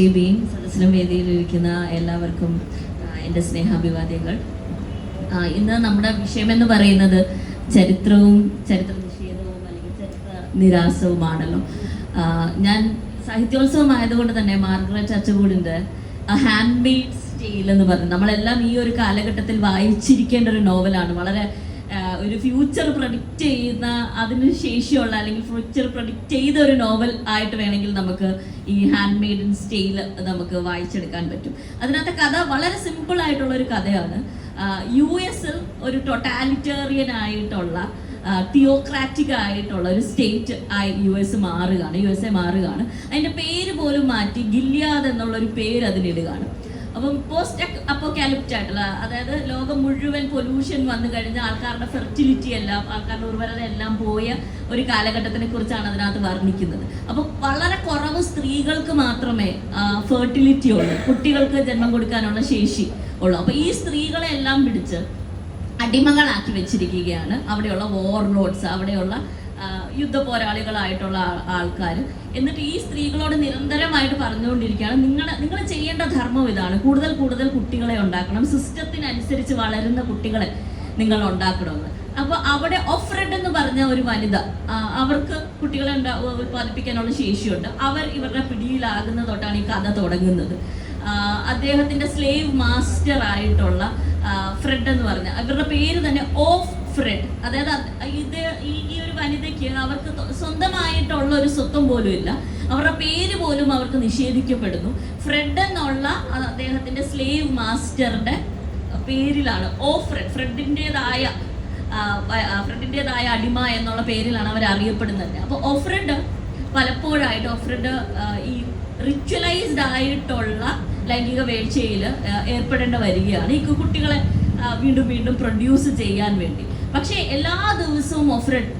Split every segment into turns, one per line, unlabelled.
ദേവിയും സദസ്സിനും വേദിയിലിരിക്കുന്ന എല്ലാവർക്കും എന്റെ സ്നേഹാഭിവാദ്യങ്ങൾ. ഇന്ന് നമ്മുടെ വിഷയം എന്ന് പറയുന്നത് ചരിത്രവും ചരിത്ര നിഷേധവും അല്ലെങ്കിൽ ചരിത്ര നിരാസവുമാണല്ലോ ഞാൻ സാഹിത്യോത്സവം ആയതുകൊണ്ട് തന്നെ മാർഗരറ്റ് അച്ചകൂടിന്റെ ഹാൻഡ് മെയ്ഡ് സ്റ്റൈൽ എന്ന് പറഞ്ഞു നമ്മളെല്ലാം ഈ ഒരു കാലഘട്ടത്തിൽ വായിച്ചിരിക്കേണ്ട ഒരു നോവലാണ്. വളരെ ഒരു ഫ്യൂച്ചർ പ്രഡിക്റ്റ് ചെയ്യുന്ന അതിന് ശേഷിയുള്ള അല്ലെങ്കിൽ ഫ്യൂച്ചർ പ്രഡിക്റ്റ് ചെയ്ത ഒരു നോവൽ ആയിട്ട് വേണമെങ്കിൽ നമുക്ക് ഈ ഹാൻഡ് മെയ്ഡ് ഇൻ സ്റ്റൈൽ നമുക്ക് വായിച്ചെടുക്കാൻ പറ്റും. അതിനകത്തെ കഥ വളരെ സിമ്പിൾ ആയിട്ടുള്ള ഒരു കഥയാണ്. യു എസിൽ ഒരു ടൊട്ടാലിറ്റേറിയൻ ആയിട്ടുള്ള തിയോക്രാറ്റിക് ആയിട്ടുള്ള ഒരു സ്റ്റേറ്റ് ആയി യു എസ് മാറുകയാണ് യു എസ് എ മാറുകയാണ്. അതിന്റെ പേര് പോലും മാറ്റി ഗില്യാദ് എന്നുള്ള ഒരു പേര് അതിനിടുകയാണ്. അപ്പം പോസ്റ്റ് അപ്പോകാലിപ്റ്റ് ആയിട്ടുള്ള അതായത് ലോകം മുഴുവൻ പൊല്യൂഷൻ വന്നു കഴിഞ്ഞ ആൾക്കാരുടെ ഫെർട്ടിലിറ്റി എല്ലാം ആൾക്കാരുടെ ഉർവരത എല്ലാം പോയ ഒരു കാലഘട്ടത്തിനെ കുറിച്ചാണ് അതിനകത്ത് വർണിക്കുന്നത്. അപ്പൊ വളരെ കുറവ് സ്ത്രീകൾക്ക് മാത്രമേ ഫെർട്ടിലിറ്റി ഉള്ളൂ. കുട്ടികൾക്ക് ജന്മം കൊടുക്കാനുള്ള ശേഷി ഉള്ളൂ. അപ്പൊ ഈ സ്ത്രീകളെ എല്ലാം പിടിച്ച് അടിമകളാക്കി വെച്ചിരിക്കുകയാണ്. അവിടെയുള്ള വോർലോഡ്സ് അവിടെയുള്ള യുദ്ധ പോരാളികളായിട്ടുള്ള ആൾക്കാർ എന്നിട്ട് ഈ സ്ത്രീകളോട് നിരന്തരമായിട്ട് പറഞ്ഞുകൊണ്ടിരിക്കുകയാണ്. നിങ്ങൾ നിങ്ങൾ ചെയ്യേണ്ട ധർമ്മം ഇതാണ്. കൂടുതൽ കൂടുതൽ കുട്ടികളെ ഉണ്ടാക്കണം. സിസ്റ്റത്തിനനുസരിച്ച് വളരുന്ന കുട്ടികളെ നിങ്ങൾ ഉണ്ടാക്കണമെന്ന്. അപ്പോൾ അവിടെ ഓഫ്രഡ് എന്ന് പറഞ്ഞ ഒരു വനിത അവർക്ക് കുട്ടികളെ ഉൽപ്പാദിപ്പിക്കാനുള്ള ശേഷിയുണ്ട്. അവർ ഇവരുടെ പിടിയിലാകുന്ന തൊട്ടാണ് ഈ കഥ തുടങ്ങുന്നത്. അദ്ദേഹത്തിന്റെ സ്ലേവ് മാസ്റ്റർ ആയിട്ടുള്ള ഫ്രെഡ് എന്ന് പറഞ്ഞ. ഇവരുടെ പേര് തന്നെ ഓഫ് ഫ്രെഡ് അതായത് ഇത് ഈ ഒരു വനിതയ്ക്ക് അവർക്ക് സ്വന്തമായിട്ടുള്ള ഒരു സ്വത്വം പോലും ഇല്ല. അവരുടെ പേര് പോലും അവർക്ക് നിഷേധിക്കപ്പെടുന്നു. ഫ്രെഡ് എന്നുള്ള അദ്ദേഹത്തിന്റെ സ്ലേവ് മാസ്റ്ററുടെ പേരിലാണ് ഓ ഫ്രെഡ് ഫ്രെഡിന്റെതായ ഫ്രെഡിന്റെതായ അടിമ എന്നുള്ള പേരിലാണ് അവർ അറിയപ്പെടുന്നത്. അപ്പോൾ ഓഫ്രെഡ് പലപ്പോഴായിട്ട് ഓഫ്രെഡ് ഈ റിച്വലൈസ്ഡ് ആയിട്ടുള്ള ലൈംഗിക വീഴ്ചയിൽ ഏർപ്പെടേണ്ട വരികയാണ്. ഈ കുട്ടികളെ വീണ്ടും വീണ്ടും പ്രൊഡ്യൂസ് ചെയ്യാൻ വേണ്ടി. പക്ഷേ എല്ലാ ദിവസവും ഓഫ്രഡ്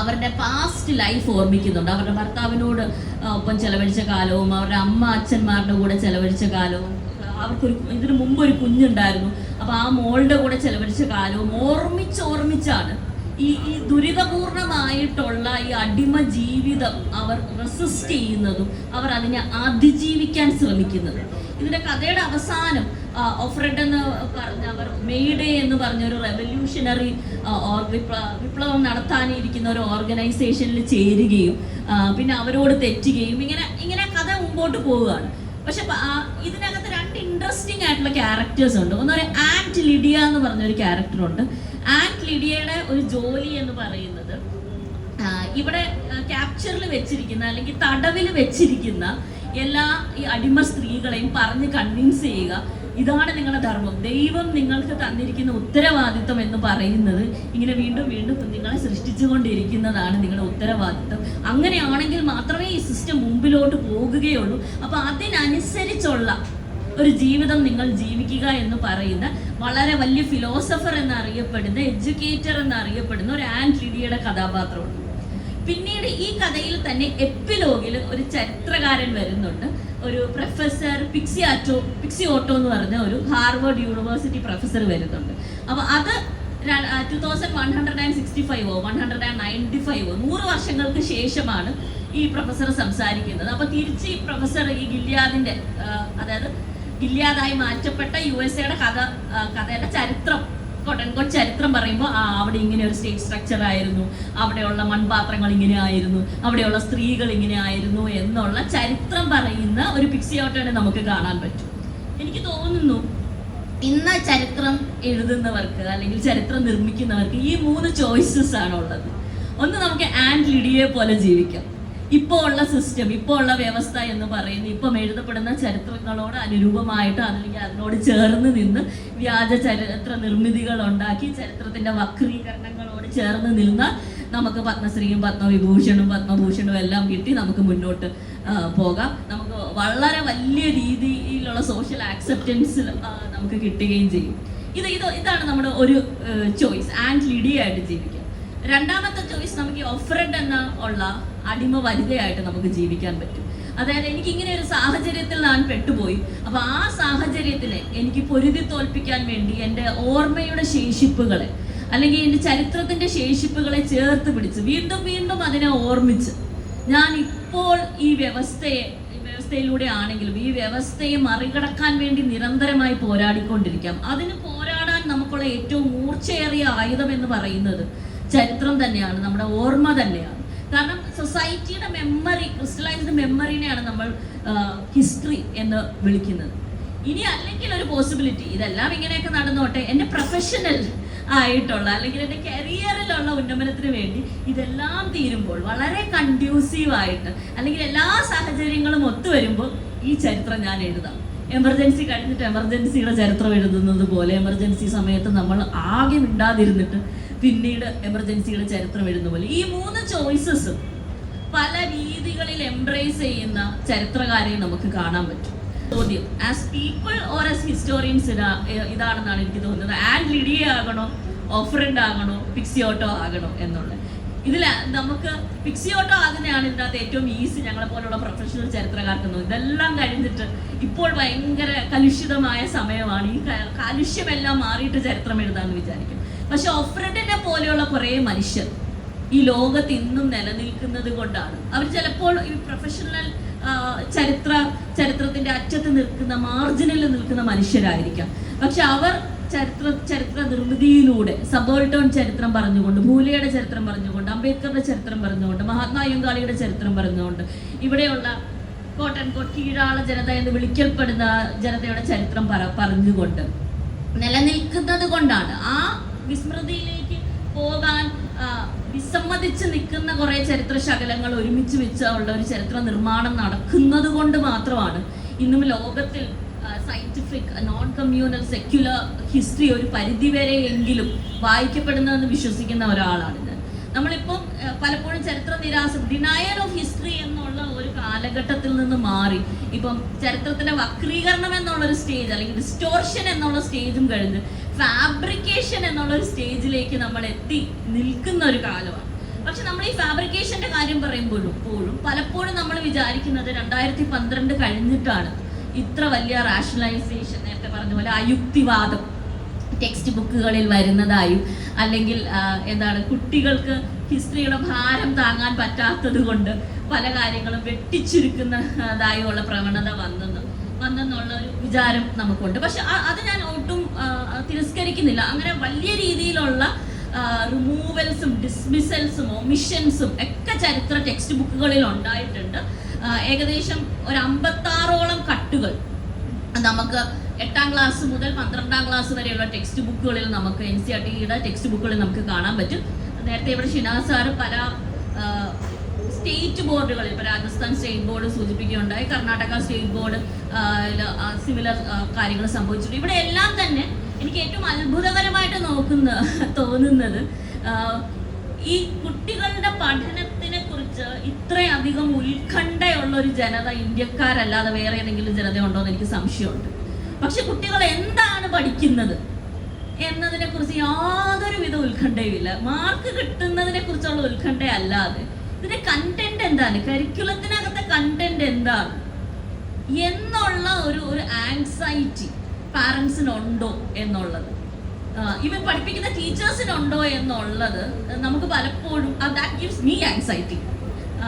അവരുടെ പാസ്റ്റ് ലൈഫ് ഓർമ്മിക്കുന്നുണ്ട്. അവരുടെ ഭർത്താവിനോട് ഒപ്പം ചെലവഴിച്ച കാലവും അവരുടെ അമ്മ അച്ഛന്മാരുടെ കൂടെ ചെലവഴിച്ച കാലവും അവർക്കൊരു ഇതിനു മുമ്പ് ഒരു കുഞ്ഞുണ്ടായിരുന്നു. അപ്പൊ ആ മോളുടെ കൂടെ ചെലവഴിച്ച കാലവും ഓർമ്മിച്ച് ഓർമ്മിച്ചാണ് ഈ ഈ ദുരിതപൂർണമായിട്ടുള്ള ഈ അടിമ ജീവിതം അവർ റെസിസ്റ്റ് ചെയ്യുന്നതും അവർ അതിനെ അതിജീവിക്കാൻ ശ്രമിക്കുന്നതും. ഇതിന്റെ കഥയുടെ അവസാനം ഓഫ്രഡ് എന്ന് പറഞ്ഞ അവർ മെയ്ഡേ എന്ന് പറഞ്ഞ ഒരു റെവല്യൂഷണറി വിപ്ലവം നടത്താനിരിക്കുന്ന ഒരു ഓർഗനൈസേഷനിൽ ചേരുകയും പിന്നെ അവരോട് തെറ്റുകയും ഇങ്ങനെ ഇങ്ങനെ കഥ മുമ്പോട്ട് പോവുകയാണ്. പക്ഷെ ഇതിനകത്ത് രണ്ട് ഇൻട്രസ്റ്റിംഗ് ആയിട്ടുള്ള ക്യാരക്ടേഴ്സ് ഉണ്ട്. ഒന്ന് പറയാം ആന്റ് ലിഡിയ എന്ന് പറഞ്ഞ ഒരു ക്യാരക്ടർ ഉണ്ട്. ആന്റ് ലിഡിയയുടെ ഒരു ജോലി എന്ന് പറയുന്നത് ഇവിടെ ക്യാപ്ചറിൽ വെച്ചിരിക്കുന്ന അല്ലെങ്കിൽ തടവിൽ വെച്ചിരിക്കുന്ന എല്ലാ ഈ അടിമ സ്ത്രീകളെയും പറഞ്ഞ് കൺവിൻസ് ചെയ്യുക ഇതാണ് നിങ്ങളുടെ ധർമ്മം. ദൈവം നിങ്ങൾക്ക് തന്നിരിക്കുന്ന ഉത്തരവാദിത്വം എന്ന് പറയുന്നത് ഇങ്ങനെ വീണ്ടും വീണ്ടും നിങ്ങളെ സൃഷ്ടിച്ചുകൊണ്ടിരിക്കുന്നതാണ് നിങ്ങളുടെ ഉത്തരവാദിത്വം അങ്ങനെയാണെങ്കിൽ മാത്രമേ ഈ സിസ്റ്റം മുമ്പിലോട്ട് പോകുകയുള്ളൂ. അപ്പൊ അതിനനുസരിച്ചുള്ള ഒരു ജീവിതം നിങ്ങൾ ജീവിക്കുക എന്ന് പറയുന്ന വളരെ വലിയ ഫിലോസഫർ എന്നറിയപ്പെടുന്ന എഡ്യൂക്കേറ്റർ എന്നറിയപ്പെടുന്ന ഒരു ആൻഡ്രിഡിയുടെ കഥാപാത്രമുണ്ട് പിന്നീട് ഈ കഥയിൽ തന്നെ എപ്പിലോഗിൽ ഒരു ചരിത്രകാരൻ വരുന്നുണ്ട്. ഒരു professor Pixie Otto Pixie Otto എന്ന് പറഞ്ഞ ഒരു ഹാർവേഡ് യൂണിവേഴ്സിറ്റി പ്രൊഫസർ വരുന്നുണ്ട്. അപ്പൊ അത് two thousand one hundred and sixty ഫൈവോ one hundred and ninety ഫൈവോ നൂറ് വർഷങ്ങൾക്ക് ശേഷമാണ് ഈ പ്രൊഫസർ സംസാരിക്കുന്നത്. അപ്പൊ തിരിച്ച് ഈ പ്രൊഫസർ ഈ ഗില്യാദിന്റെ അതായത് ഗില്യാദായി മാറ്റപ്പെട്ട യു എസ് എയുടെ കഥ കഥയുടെ ചരിത്രം കൊട്ടൻകോട്ട് ചരിത്രം പറയുമ്പോൾ ആ അവിടെ ഇങ്ങനെ ഒരു സ്റ്റേറ്റ് സ്ട്രക്ചർ ആയിരുന്നു. അവിടെയുള്ള മൺപാത്രങ്ങൾ ഇങ്ങനെ ആയിരുന്നു. അവിടെയുള്ള സ്ത്രീകൾ ഇങ്ങനെ ആയിരുന്നു എന്നുള്ള ചരിത്രം പറയുന്ന ഒരു പിക്സിയോട്ടാണ് നമുക്ക് കാണാൻ പറ്റും. എനിക്ക് തോന്നുന്നു ഇന്ന് ചരിത്രം എഴുതുന്നവർക്ക് അല്ലെങ്കിൽ ചരിത്രം നിർമ്മിക്കുന്നവർക്ക് ഈ മൂന്ന് ചോയ്സസ് ആണുള്ളത് ഒന്ന് നമുക്ക് ആൻഡ് ലിഡിയെ പോലെ ജീവിക്കാം. ഇപ്പോൾ ഉള്ള സിസ്റ്റം ഇപ്പോൾ ഉള്ള വ്യവസ്ഥ എന്ന് പറയുന്നത് ഇപ്പം എഴുതപ്പെടുന്ന ചരിത്രങ്ങളോട് അനുരൂപമായിട്ട് അല്ലെങ്കിൽ അതിനോട് ചേർന്ന് നിന്ന് വ്യാജ ചരിത്ര നിർമ്മിതികൾ ഉണ്ടാക്കി ചരിത്രത്തിന്റെ വക്രീകരണങ്ങളോട് ചേർന്ന് നിന്ന് നമുക്ക് പത്മശ്രീയും പത്മവിഭൂഷണും പത്മഭൂഷണും എല്ലാം കിട്ടി നമുക്ക് മുന്നോട്ട് പോകാം. നമുക്ക് വളരെ വലിയ രീതിയിലുള്ള സോഷ്യൽ ആക്സെപ്റ്റൻസ് നമുക്ക് കിട്ടുകയും ചെയ്യും. ഇത് ഇത് ഇതാണ് നമ്മുടെ ഒരു ചോയ്സ് ആൻഡ് ലിഡിയായിട്ട് ജീവിക്കാം. രണ്ടാമത്തെ ചോയ്സ് നമുക്ക് ഈ ഒഫ്രഡ് എന്ന ഉള്ള അടിമ വനിതയായിട്ട് നമുക്ക് ജീവിക്കാൻ പറ്റും. അതായത് എനിക്ക് ഇങ്ങനെ ഒരു സാഹചര്യത്തിൽ ഞാൻ പെട്ടുപോയി. അപ്പൊ ആ സാഹചര്യത്തിനെ എനിക്ക് പൊരുതി തോൽപ്പിക്കാൻ വേണ്ടി എന്റെ ഓർമ്മയുടെ ശേഷിപ്പുകളെ അല്ലെങ്കിൽ എന്റെ ചരിത്രത്തിന്റെ ശേഷിപ്പുകളെ ചേർത്ത് പിടിച്ച് വീണ്ടും വീണ്ടും അതിനെ ഓർമ്മിച്ച് ഞാൻ ഇപ്പോൾ ഈ വ്യവസ്ഥയെ വ്യവസ്ഥയിലൂടെ ആണെങ്കിലും ഈ വ്യവസ്ഥയെ മറികടക്കാൻ വേണ്ടി നിരന്തരമായി പോരാടിക്കൊണ്ടിരിക്കാം. അതിന് പോരാടാൻ നമുക്കുള്ള ഏറ്റവും മൂർച്ചയേറിയ ആയുധം എന്ന് പറയുന്നത് ചരിത്രം തന്നെയാണ് നമ്മുടെ ഓർമ്മ തന്നെയാണ്. കാരണം സൊസൈറ്റിയുടെ മെമ്മറി ക്രിസ്റ്റലൈസ്ഡ് മെമ്മറിനെയാണ് നമ്മൾ ഹിസ്റ്ററി എന്ന് വിളിക്കുന്നത്. ഇനി അല്ലെങ്കിൽ ഒരു പോസിബിലിറ്റി ഇതെല്ലാം ഇങ്ങനെയൊക്കെ നടന്നോട്ടെ എന്റെ പ്രൊഫഷണൽ ആയിട്ടുള്ള അല്ലെങ്കിൽ എന്റെ കരിയറിലുള്ള ഉന്നമനത്തിന് വേണ്ടി ഇതെല്ലാം തീരുമ്പോൾ വളരെ കണ്ട്യൂസീവായിട്ട് അല്ലെങ്കിൽ എല്ലാ സാഹചര്യങ്ങളും ഒത്തുവരുമ്പോൾ ഈ ചരിത്രം ഞാൻ എഴുതാം. എമർജൻസി കഴിഞ്ഞിട്ട് എമർജൻസിയുടെ ചരിത്രം എഴുതുന്നത് പോലെ എമർജൻസി സമയത്ത് നമ്മൾ ആകെ മിണ്ടാതിരുന്നിട്ട് പിന്നീട് എമർജൻസിയുടെ ചരിത്രം എഴുതുന്ന പോലെ. ഈ മൂന്ന് ചോയ്സസും പല രീതികളിൽ എംബ്രേസ് ചെയ്യുന്ന ചരിത്രകാരെ നമുക്ക് കാണാൻ പറ്റും. ചോദ്യം as people or as historians ഇതാണെന്നാണ് എനിക്ക് തോന്നുന്നത്. ആൻഡ് ലിഡിയ ആകണോ? ഓഫറൻഡ് ആകണോ? പിക്സിയോട്ടോ ആകണോ? എന്നുള്ളത്. ഇതിൽ നമുക്ക് പിക്സിയോട്ടോ ആകുന്നതാണ് ഇതിനകത്ത് ഏറ്റവും ഈസി ഞങ്ങളെ പോലുള്ള പ്രൊഫഷണൽ ചരിത്രകാർക്കുന്നു. ഇതെല്ലാം കഴിഞ്ഞിട്ട് ഇപ്പോൾ ഭയങ്കര കലുഷിതമായ സമയമാണ്. ഈ കലുഷ്യമെല്ലാം മാറിയിട്ട് ചരിത്രം എഴുതാമെന്ന് വിചാരിക്കും. പക്ഷെ ഓഫ്രഡിനെ പോലെയുള്ള കുറേ മനുഷ്യർ ഈ ലോകത്ത് ഇന്നും നിലനിൽക്കുന്നത് കൊണ്ടാണ്. അവർ ചിലപ്പോൾ ഈ പ്രൊഫഷണൽ ചരിത്ര ചരിത്രത്തിന്റെ അറ്റത്ത് നിൽക്കുന്ന മാർജിനിൽ നിൽക്കുന്ന മനുഷ്യരായിരിക്കാം. പക്ഷെ അവർ ചരിത്ര ചരിത്ര നിർമ്മിതിയിലൂടെ സബോൾട്ടോൺ ചരിത്രം പറഞ്ഞുകൊണ്ട് ഭൂലിയുടെ ചരിത്രം പറഞ്ഞുകൊണ്ട് അംബേദ്കറുടെ ചരിത്രം പറഞ്ഞുകൊണ്ട് മഹാത്മാ അയ്യങ്കാളിയുടെ ചരിത്രം പറഞ്ഞുകൊണ്ട് ഇവിടെയുള്ള കോട്ടൻ കോട്ട് കീഴാള ജനത എന്ന് വിളിക്കപ്പെടുന്ന ജനതയുടെ ചരിത്രം പറ പറഞ്ഞുകൊണ്ട്. നിലനിൽക്കുന്നത് കൊണ്ടാണ്. ആ വിസ്മൃതിയിലേക്ക് പോകാൻ വിസമ്മതിച്ച് നിൽക്കുന്ന കുറേ ചരിത്ര ശകലങ്ങൾ ഒരുമിച്ച് വെച്ചുള്ള ഒരു ചരിത്ര നിർമ്മാണം നടക്കുന്നത് കൊണ്ട് മാത്രമാണ് ഇന്നും ലോകത്തിൽ scientific non communal secular history ഒരു പരിധിവരെ എങ്കിലും വായിക്കപ്പെടുന്നതെന്ന് വിശ്വസിക്കുന്ന ഒരാളാണ് ഞാൻ. നമ്മളിപ്പം പലപ്പോഴും ചരിത്ര നിരാശ ഡിനയൽ ഓഫ് ഹിസ്റ്ററി എന്നുള്ള ഒരു കാലഘട്ടത്തിൽ നിന്ന് മാറി. ഇപ്പം ചരിത്രത്തിന്റെ വക്രീകരണം എന്നുള്ള ഒരു സ്റ്റേജ് അല്ലെങ്കിൽ ഡിസ്റ്റോർഷൻ എന്നുള്ള സ്റ്റേജും കഴിഞ്ഞ് ഫാബ്രിക്കേഷൻ എന്നുള്ള ഒരു സ്റ്റേജിലേക്ക് നമ്മൾ എത്തി നിൽക്കുന്ന ഒരു കാലമാണ്. പക്ഷെ നമ്മൾ ഈ ഫാബ്രിക്കേഷന്റെ കാര്യം പറയുമ്പോഴും പോഴും പലപ്പോഴും നമ്മൾ വിചാരിക്കുന്നത് രണ്ടായിരത്തി പന്ത്രണ്ട് കഴിഞ്ഞിട്ടാണ്. ഇത്ര വലിയ റാഷണലൈസേഷൻ നേരത്തെ പറഞ്ഞ പോലെ അയുക്തിവാദം ടെക്സ്റ്റ് ബുക്കുകളിൽ വരുന്നതായും അല്ലെങ്കിൽ എന്താണ് കുട്ടികൾക്ക് ഹിസ്റ്ററിയുടെ ഭാരം താങ്ങാൻ പറ്റാത്തത് കൊണ്ട് പല കാര്യങ്ങളും വെട്ടിച്ചുരുക്കുന്നതായുള്ള പ്രവണത വന്നെന്ന് വന്നെന്നുള്ള ഒരു വിചാരം നമുക്കുണ്ട്. പക്ഷെ അത് ഞാൻ ഒട്ടും തിരസ്കരിക്കുന്നില്ല. അങ്ങനെ വലിയ രീതിയിലുള്ള റിമൂവൽസും ഡിസ്മിസൽസും ഒമിഷൻസും ഒക്കെ ചരിത്ര ടെക്സ്റ്റ് ബുക്കുകളിൽ ഉണ്ടായിട്ടുണ്ട്. ഏകദേശം ഒരു അമ്പത്താറോളം കട്ടുകൾ. നമുക്ക് എട്ടാം ക്ലാസ് മുതൽ പന്ത്രണ്ടാം ക്ലാസ് വരെയുള്ള ടെക്സ്റ്റ് ബുക്കുകളിൽ നമുക്ക് എൻ സി ആർ ടിയുടെ ടെക്സ്റ്റ് ബുക്കുകളിൽ നമുക്ക് കാണാൻ പറ്റും. നേരത്തെ ഇവിടെ ഷിനാസാർ പല സ്റ്റേറ്റ് ബോർഡുകളിൽ ഇപ്പോൾ രാജസ്ഥാൻ സ്റ്റേറ്റ് ബോർഡ് സൂചിപ്പിക്കുകയുണ്ടായി കർണാടക സ്റ്റേറ്റ് ബോർഡ് സിമിലർ കാര്യങ്ങൾ സംഭവിച്ചിട്ടുണ്ട്. ഇവിടെ എല്ലാം തന്നെ എനിക്ക് ഏറ്റവും അത്ഭുതകരമായിട്ട് നോക്കുന്ന തോന്നുന്നത് ഈ കുട്ടികളുടെ പഠനത്തിനെ കുറിച്ച് ഇത്രയധികം ഉത്കണ്ഠയുള്ള ഒരു ജനത ഇന്ത്യക്കാരല്ലാതെ വേറെ ഏതെങ്കിലും ഉണ്ടോ എന്ന് എനിക്ക് സംശയമുണ്ട്. പക്ഷെ കുട്ടികൾ എന്താണ് പഠിക്കുന്നത് എന്നതിനെ കുറിച്ച് യാതൊരു വിധ ഉത്കണ്ഠയുമില്ല. മാർക്ക് കിട്ടുന്നതിനെ കുറിച്ചുള്ള ഉത്കണ്ഠ അല്ലാതെ ഇതിന്റെ കണ്ടന്റ് എന്താണ്? കരിക്കുലത്തിനകത്തെ കണ്ടന്റ് എന്താണ്? എന്നുള്ള ഒരു ഒരു ആങ്സൈറ്റി പാരൻസിനുണ്ടോ എന്നുള്ളത്. ഇവൻ പഠിപ്പിക്കുന്ന ടീച്ചേഴ്സിനുണ്ടോ എന്നുള്ളത് നമുക്ക് പലപ്പോഴും that gives me anxiety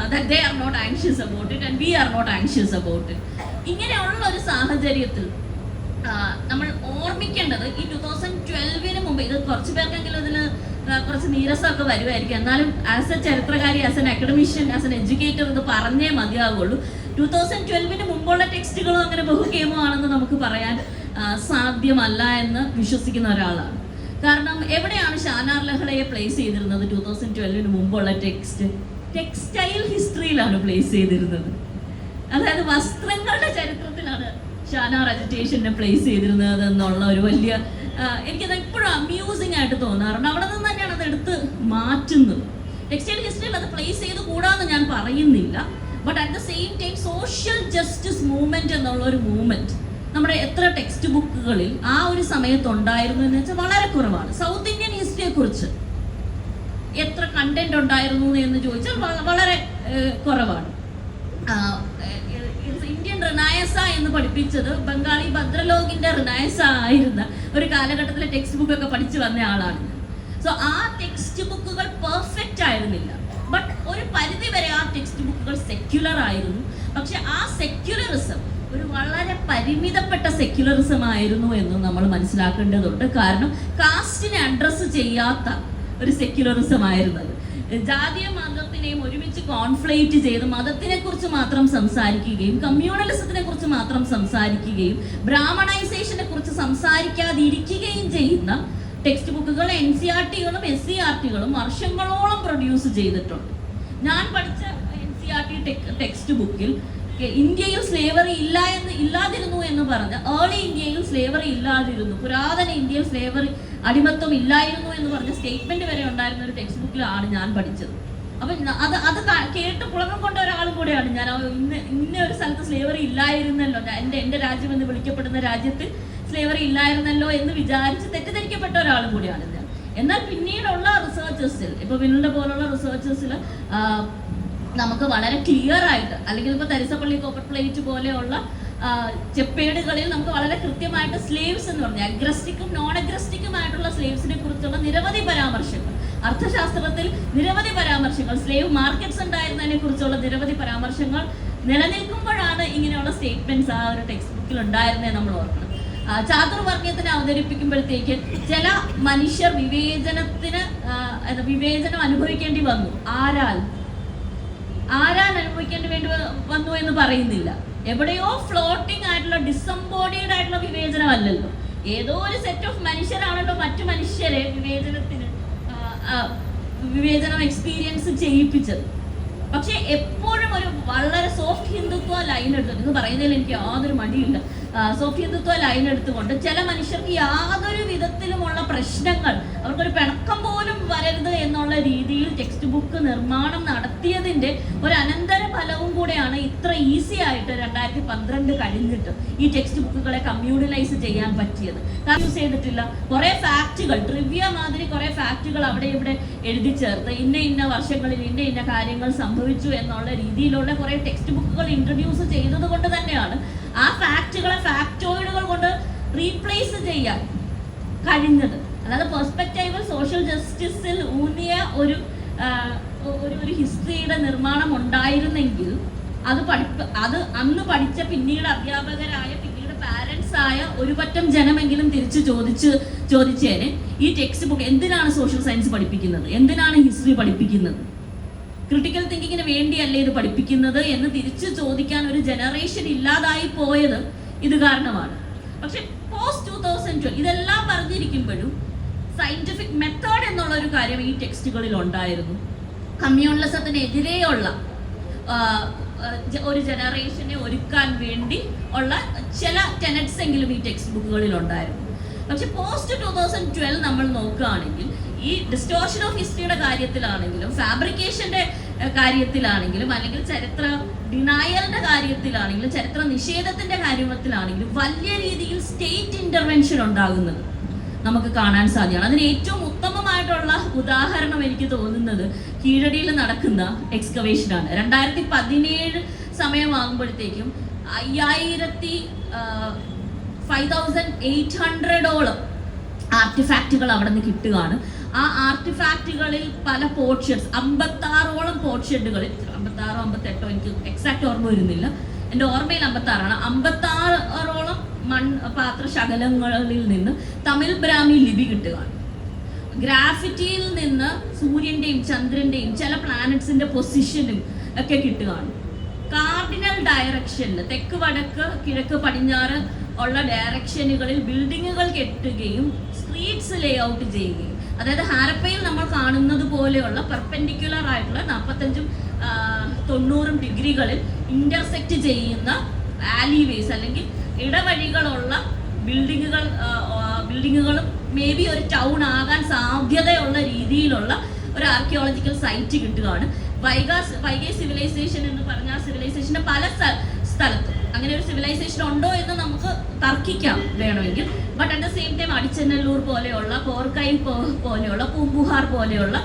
that they are not anxious about it and we are not anxious about it ഇങ്ങനെയുള്ള ഒരു സാഹചര്യത്തിൽ നമ്മൾ ഓർമ്മിക്കേണ്ടത് ഈ ടു തൗസൻഡ് ട്വൽവിന് മുമ്പ് ഇത് കുറച്ച് പേർക്കെങ്കിലും ഇതിന് ആ, കുറച്ച് നീരസമൊക്കെ വരുമായിരിക്കും. എന്നാലും as a ചരിത്രകാരി as an academician as an educator ഇത് പറഞ്ഞേ മതിയാവുള്ളൂ. ടു തൗസൻഡ് ട്വൽവിന് മുമ്പുള്ള ടെക്സ്റ്റുകളും അങ്ങനെ ആണെന്ന് നമുക്ക് പറയാൻ സാധ്യമല്ല എന്ന് വിശ്വസിക്കുന്ന ഒരാളാണ്. കാരണം എവിടെയാണ് ഷാനാർ ലഹളയെ പ്ലേസ് ചെയ്തിരുന്നത് ടു തൗസൻഡ് ട്വൽവിന് മുമ്പുള്ള ടെക്സ്റ്റ്? ടെക്സ്റ്റൈൽ ഹിസ്റ്ററിയിലാണ് പ്ലേസ് ചെയ്തിരുന്നത്. അതായത് വസ്ത്രങ്ങളുടെ ചരിത്രത്തിലാണ് ഷാനാർ അജിറ്റേഷനെ പ്ലേസ് ചെയ്തിരുന്നത് എന്നുള്ള ഒരു വലിയ എനിക്കത് എപ്പോഴും അമ്യൂസിങ് ആയിട്ട് തോന്നാറുണ്ട് അവിടെ നിന്ന് തന്നെയാണ് അത് എടുത്ത് മാറ്റുന്നത്. ടെക്സ്റ്റൈൽ ഹിസ്റ്ററിയിൽ അത് പ്ലേസ് ചെയ്ത് കൂടാന്ന് ഞാൻ പറയുന്നില്ല. But at the same time social justice movement എന്നുള്ള ഒരു മൂവ്മെന്റ് നമ്മുടെ എത്ര ടെക്സ്റ്റ് ബുക്കുകളിൽ ആ ഒരു സമയത്തുണ്ടായിരുന്നു എന്ന് വെച്ചാൽ വളരെ കുറവാണ്. സൗത്ത് ഇന്ത്യൻ ഹിസ്റ്ററിയെ കുറിച്ച് എത്ര കണ്ടന്റ് ഉണ്ടായിരുന്നു എന്ന് ചോദിച്ചാൽ വളരെ കുറവാണ്. ഇന്ത്യൻ റിനായസ എന്ന് പഠിപ്പിച്ചത് ബംഗാളി ഭദ്രലോകിന്റെ റിനായസ ആയിരുന്ന ഒരു കാലഘട്ടത്തിലെ ടെക്സ്റ്റ് ബുക്ക് ഒക്കെ പഠിച്ചു വന്ന ആളാണ് സോ ആ ടെക്സ്റ്റ് ബുക്കുകൾ പെർഫെക്റ്റ് ആയിരുന്നില്ല. ബട്ട് ഒരു പരിധി വരെ ആ ടെക്സ്റ്റ് ബുക്കുകൾ സെക്യുലർ ആയിരുന്നു. പക്ഷെ ആ സെക്യുലറിസം ഒരു വളരെ പരിമിതപ്പെട്ട സെക്യുലറിസം ആയിരുന്നു എന്ന് നമ്മൾ മനസ്സിലാക്കേണ്ടതുണ്ട്. കാരണം കാസ്റ്റിനെ അഡ്രസ്സ് ചെയ്യാത്ത ഒരു സെക്യുലറിസം ആയിരുന്നത് ജാതീയ മതത്തിനെയും ഒരുമിച്ച് കോൺഫ്ലേറ്റ് ചെയ്ത് മതത്തിനെ കുറിച്ച് മാത്രം സംസാരിക്കുകയും കമ്മ്യൂണലിസത്തിനെ കുറിച്ച് മാത്രം സംസാരിക്കുകയും ബ്രാഹ്മണൈസേഷനെ കുറിച്ച് സംസാരിക്കാതിരിക്കുകയും ചെയ്യുന്ന ടെക്സ്റ്റ് ബുക്കുകൾ എൻ സി ആർ ടികളും എസ് സി ആർ ടികളും വർഷങ്ങളോളം പ്രൊഡ്യൂസ് ചെയ്തിട്ടുണ്ട്. ഞാൻ പഠിച്ച N C R T text ബുക്കിൽ ഇന്ത്യയിൽ സ്ലേവറി ഇല്ല എന്ന് ഇല്ലാതിരുന്നു എന്ന് പറഞ്ഞ ഏർലി ഇന്ത്യയിൽ സ്ലേവറി ഇല്ലാതിരുന്നു. പുരാതന ഇന്ത്യയിൽ സ്ലേവറി അടിമത്വം ഇല്ലായിരുന്നു എന്ന് പറഞ്ഞ സ്റ്റേറ്റ്മെന്റ് വരെ ഉണ്ടായിരുന്ന ഒരു ടെക്സ്റ്റ് ബുക്കിലാണ് ഞാൻ പഠിച്ചത്. അപ്പൊ അത് അത് കേട്ട് പുളകം കൊണ്ട ഒരാളും കൂടെയാണ് ഞാൻ. ഇന്ന് ഇന്ന ഒരു സ്ഥലത്ത് സ്ലേവറി ഇല്ലായിരുന്നല്ലോ. എന്റെ എന്റെ രാജ്യം എന്ന് വിളിക്കപ്പെടുന്ന രാജ്യത്ത് സ്ലേവറി ഇല്ലായിരുന്നല്ലോ എന്ന് വിചാരിച്ച് തെറ്റിദ്ധരിക്കപ്പെട്ട ഒരാളും കൂടിയാണ് ഞാൻ. എന്നാൽ പിന്നീടുള്ള റിസർച്ചേഴ്സിൽ ഇപ്പൊ വിനുടെ പോലുള്ള റിസർച്ചേഴ്സിൽ നമുക്ക് വളരെ ക്ലിയർ ആയിട്ട് അല്ലെങ്കിൽ ഇപ്പൊ തരിസപ്പള്ളി കോപ്പർ പ്ലേറ്റ് പോലെയുള്ള ചെപ്പേടുകളിൽ നമുക്ക് വളരെ കൃത്യമായിട്ട് സ്ലീവ്സ് എന്ന് പറഞ്ഞാൽ അഗ്രസ്റ്റിക്കും നോൺ അഗ്രസ്റ്റിക്കും ആയിട്ടുള്ള സ്ലീവ്സിനെ കുറിച്ചുള്ള നിരവധി പരാമർശങ്ങൾ. അർത്ഥശാസ്ത്രത്തിൽ നിരവധി പരാമർശങ്ങൾ. സ്ലേവ് മാർക്കറ്റ്സ് ഉണ്ടായിരുന്നതിനെ കുറിച്ചുള്ള നിരവധി പരാമർശങ്ങൾ നിലനിൽക്കുമ്പോഴാണ് ഇങ്ങനെയുള്ള സ്റ്റേറ്റ്മെന്റ്സ് ആ ഒരു ടെക്സ്റ്റ് ബുക്കിൽ ഉണ്ടായിരുന്നേ നമ്മൾ ഓർക്കണം ചാതുർവർഗീയത്തിനെ അവതരിപ്പിക്കുമ്പോഴത്തേക്ക് ചില മനുഷ്യർ വിവേചനത്തിന് വിവേചനം അനുഭവിക്കേണ്ടി വന്നു. ആരാൽ? ആരാൽ അനുഭവിക്കേണ്ടി വേണ്ടി വന്നു എന്ന് പറയുന്നില്ല. എവിടെയോ ഫ്ലോട്ടിംഗ് ആയിട്ടുള്ള ഡിസംബോഡീഡ് ആയിട്ടുള്ള വിവേചനം അല്ലല്ലോ ഏതോ ഒരു സെറ്റ് ഓഫ് മനുഷ്യരാണല്ലോ മറ്റു മനുഷ്യരെ വിവേചനത്തിന് വിവേചനം എക്സ്പീരിയൻസ് ചെയ്യിപ്പിച്ചത്. പക്ഷെ എപ്പോഴും ഒരു വളരെ സോഫ്റ്റ് ഹിന്ദുത്വ ലൈൻ എടുത്തിട്ട് ഇത് പറയുന്നതിൽ എനിക്ക് യാതൊരു മടിയില്ല. സോഫ്റ്റ് ഹിന്ദുത്വ ലൈൻ എടുത്തുകൊണ്ട് ചില മനുഷ്യർക്ക് യാതൊരു വിധത്തിലുമുള്ള പ്രശ്നങ്ങൾ അവർക്കൊരു പിണക്കം വരരുത് എന്നുള്ള രീതിയിൽ ടെക്സ്റ്റ് ബുക്ക് നിർമ്മാണം നടത്തിയതിന്റെ ഒരു അനന്തര ഫലവും കൂടെയാണ് ഇത്ര ഈസി ആയിട്ട് രണ്ടായിരത്തി പന്ത്രണ്ട് കഴിഞ്ഞിട്ട് ഈ ടെക്സ്റ്റ് ബുക്കുകളെ കമ്മ്യൂണലൈസ് ചെയ്യാൻ പറ്റിയത്. യൂസ് ചെയ്തിട്ടില്ല. കുറെ ഫാക്റ്റുകൾ ട്രിവ്യ മാതിരി കുറെ ഫാക്റ്റുകൾ അവിടെ ഇവിടെ എഴുതി ചേർത്ത് ഇന്ന ഇന്ന വർഷങ്ങളിൽ ഇന്ന ഇന്ന കാര്യങ്ങൾ സംഭവിച്ചു എന്നുള്ള രീതിയിലുള്ള കുറെ ടെക്സ്റ്റ് ബുക്കുകൾ ഇൻട്രൊഡ്യൂസ് ചെയ്തത് കൊണ്ട് തന്നെയാണ് ആ ഫാക്റ്റുകളെ ഫാക്ടോയിഡുകൾ കൊണ്ട് റീപ്ലേസ് ചെയ്യാൻ കഴിഞ്ഞത്. അതായത് പെർസ്പെക്റ്റീവ് സോഷ്യൽ ജസ്റ്റിസിൽ ഊന്നിയ ഒരു ഒരു ഒരു ഹിസ്റ്ററിയുടെ നിർമ്മാണം ഉണ്ടായിരുന്നെങ്കിൽ അത് പഠിപ്പ് അത് അന്ന് പഠിച്ച പിന്നീട് അധ്യാപകരായ പിന്നീട് പാരൻസ് ആയ ഒരുപറ്റം ജനമെങ്കിലും തിരിച്ചു ചോദിച്ച് ചോദിച്ചേനെ ഈ ടെക്സ്റ്റ് ബുക്ക് എന്തിനാണ് സോഷ്യൽ സയൻസ് പഠിപ്പിക്കുന്നത്? എന്തിനാണ് ഹിസ്റ്ററി പഠിപ്പിക്കുന്നത്? ക്രിട്ടിക്കൽ തിങ്കിങ്ങിന് വേണ്ടിയല്ലേ ഇത് പഠിപ്പിക്കുന്നത് എന്ന് തിരിച്ചു ചോദിക്കാൻ ഒരു ജനറേഷൻ ഇല്ലാതായി പോയത് ഇത് കാരണമാണ്. പക്ഷെ പോസ്റ്റ് ടൂ തൗസൻഡ് ട്വൽവ് ഇതെല്ലാം പറഞ്ഞിരിക്കുമ്പോഴും സയന്റിഫിക് മെത്തേഡ് എന്നുള്ള ഒരു കാര്യം ഈ ടെക്സ്റ്റുകളിൽ ഉണ്ടായിരുന്നു. കമ്മ്യൂണലിസത്തിനെതിരെയുള്ള ഒരു ജനറേഷനെ ഒരുക്കാൻ വേണ്ടി ഉള്ള ചില ടെനറ്റ്സ് എങ്കിലും ഈ ടെക്സ്റ്റ് ബുക്കുകളിൽ ഉണ്ടായിരുന്നു. പക്ഷെ പോസ്റ്റ് ടൂ തൗസൻഡ് ട്വൽവ് നമ്മൾ നോക്കുകയാണെങ്കിൽ ഈ ഡിസ്റ്റോർഷൻ ഓഫ് ഹിസ്റ്ററിയുടെ കാര്യത്തിലാണെങ്കിലും ഫാബ്രിക്കേഷന്റെ കാര്യത്തിലാണെങ്കിലും അല്ലെങ്കിൽ ചരിത്ര ഡിനായലിന്റെ കാര്യത്തിലാണെങ്കിലും ചരിത്ര നിഷേധത്തിന്റെ കാര്യത്തിലാണെങ്കിലും വലിയ രീതിയിൽ സ്റ്റേറ്റ് ഇന്റർവെൻഷൻ ഉണ്ടാകുന്നത്. നമുക്ക് കാണാൻ സാധ്യമാണ് അതിന് ഏറ്റവും ഉത്തമമായിട്ടുള്ള ഉദാഹരണം എനിക്ക് തോന്നുന്നത് കീഴടിയിൽ നടക്കുന്ന എക്സ്കവേഷൻ ആണ്. രണ്ടായിരത്തി പതിനേഴ് സമയമാകുമ്പോഴത്തേക്കും അയ്യായിരത്തി ഫൈവ് തൗസൻഡ് എയ്റ്റ് ഹൺഡ്രഡോളം ആർട്ടിഫാക്റ്റുകൾ അവിടെ നിന്ന് കിട്ടുകയാണ്. ആ ആർട്ടിഫാക്റ്റുകളിൽ പല പോർട്ട്ഷെഡ്സ് അമ്പത്താറോളം പോർട്ട്ഷെഡുകളിൽ അമ്പത്താറോ അമ്പത്തെട്ടോ എനിക്ക് എക്സാക്ട് ഓർമ്മ വരുന്നില്ല. എന്റെ ഓർമ്മയിൽ അമ്പത്താറാണ്. അമ്പത്താറോളം മൺ പാത്ര ശകലങ്ങളിൽ നിന്ന് തമിഴ് ബ്രാഹ്മി ലിപി കിട്ടുകയാണ് ഗ്രാഫിറ്റിയിൽ നിന്ന് സൂര്യന്റെയും ചന്ദ്രന്റെയും ചില പ്ലാനറ്റ്സിന്റെ പൊസിഷനും ഒക്കെ കിട്ടുകയാണ്. കാർഡിനൽ ഡയറക്ഷനിൽ തെക്ക് വടക്ക് കിഴക്ക് പടിഞ്ഞാറ് ഉള്ള ഡയറക്ഷനുകളിൽ ബിൽഡിങ്ങുകൾ കെട്ടുകയും സ്ട്രീറ്റ്സ് ലേ ഔട്ട് ചെയ്യുകയും. അതായത് ഹാരപ്പയിൽ നമ്മൾ കാണുന്നത് പോലെയുള്ള പെർപെൻഡിക്കുലർ ആയിട്ടുള്ള നാൽപ്പത്തഞ്ചും തൊണ്ണൂറും ഡിഗ്രികളിൽ ഇന്റർസെക്റ്റ് ചെയ്യുന്ന ആലിവേസ് അല്ലെങ്കിൽ ഇടവഴികളുള്ള ബിൽഡിങ്ങുകൾ ബിൽഡിങ്ങുകളും മേ ബി ഒരു ടൗൺ ആകാൻ സാധ്യതയുള്ള രീതിയിലുള്ള ഒരു ആർക്കിയോളജിക്കൽ സൈറ്റ് കിട്ടുകയാണ്. വൈകാ വൈകൈ സിവിലൈസേഷൻ എന്ന് പറഞ്ഞ ആ സിവിലൈസേഷന്റെ പല സ്ഥ- സ്ഥലത്തും. അങ്ങനെ ഒരു സിവിലൈസേഷൻ ഉണ്ടോ എന്ന് നമുക്ക് തർക്കിക്കാം വേണമെങ്കിൽ. But at the same time Adichanallur പോലെയുള്ള കോർക്കൈ പോലെയുള്ള പൂമ്പുഹാർ പോലെയുള്ള